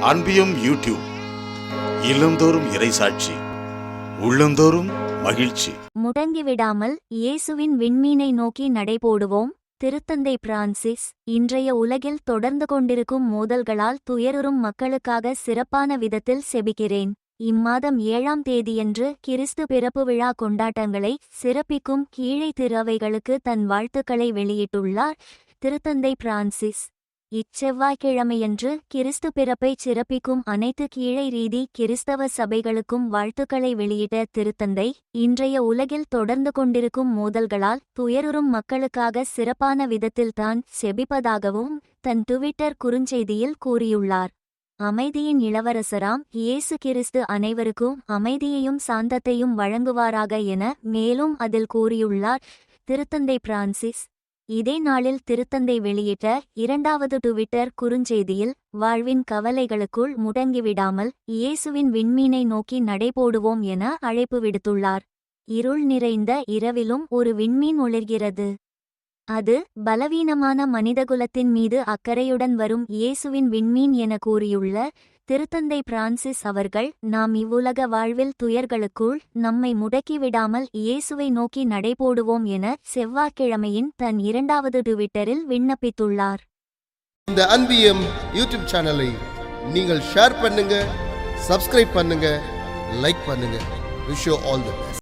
அன்பியும் YouTube இல்லந்தோறும் இறைசாட்சி உள்ளந்தோறும் மகிழ்ச்சி. முடங்கிவிடாமல் இயேசுவின் விண்மீனை நோக்கி நடைபோடுவோம் திருத்தந்தை பிரான்சிஸ் இன்றைய உலகில் தொடர்ந்து கொண்டிருக்கும் மோதல்களால் துயருறும் மக்களுக்காக சிறப்பான விதத்தில் செபிக்கிறேன். இம்மாதம் ஏழாம் தேதியன்று கிறிஸ்து பிறப்பு விழா கொண்டாட்டங்களை சிறப்பிக்கும் கீழே திறவைகளுக்கு தன் வாழ்த்துக்களை வெளியிட்டுள்ளார் திருத்தந்தை பிரான்சிஸ். இச்செவ்வாய்க்கிழமையன்று கிறிஸ்து பிறப்பைச் சிறப்பிக்கும் அனைத்து கீழை ரீதி கிறிஸ்தவ சபைகளுக்கும் வாழ்த்துக்களை வெளியிட்ட திருத்தந்தை இன்றைய உலகில் தொடர்ந்து கொண்டிருக்கும் மோதல்களால் துயருறும் மக்களுக்காக சிறப்பான விதத்தில் தான் செபிப்பதாகவும் தன் டுவிட்டர் குறுஞ்செய்தியில் கூறியுள்ளார். அமைதியின் இளவரசராம் இயேசு கிறிஸ்து அனைவருக்கும் அமைதியையும் சாந்தத்தையும் வழங்குவாராக என மேலும் அதில் கூறியுள்ளார் திருத்தந்தை பிரான்சிஸ். இதே நாளில் திருத்தந்தை வெளியிட்ட இரண்டாவது டுவிட்டர் குறுஞ்செய்தியில் வாழ்வின் கவலைகளுக்குள் முடங்கிவிடாமல் இயேசுவின் விண்மீனை நோக்கி நடைபோடுவோம் என அழைப்பு விடுத்துள்ளார். இருள் நிறைந்த இரவிலும் ஒரு விண்மீன் ஒளிர்கிறது. அது பலவீனமான மனிதகுலத்தின் மீது அக்கறையுடன் வரும் இயேசுவின் விண்மீன் என கூறியுள்ள திருத்தந்தை பிரான்சிஸ் அவர்கள் நாம் இவ்வுலக வாழ்வில் துயர்களுக்குள் நம்மை முடக்கிவிடாமல் இயேசுவை நோக்கி நடைபோடுவோம் என செவ்வாய்க்கிழமையின் தன் இரண்டாவது டுவிட்டரில் விண்ணப்பித்துள்ளார். இந்த அன்பியம் யூடியூப் சேனலை நீங்கள் ஷேர் பண்ணுங்க சப்ஸ்கிரைப் பண்ணுங்க லைக் பண்ணுங்க. Wish all the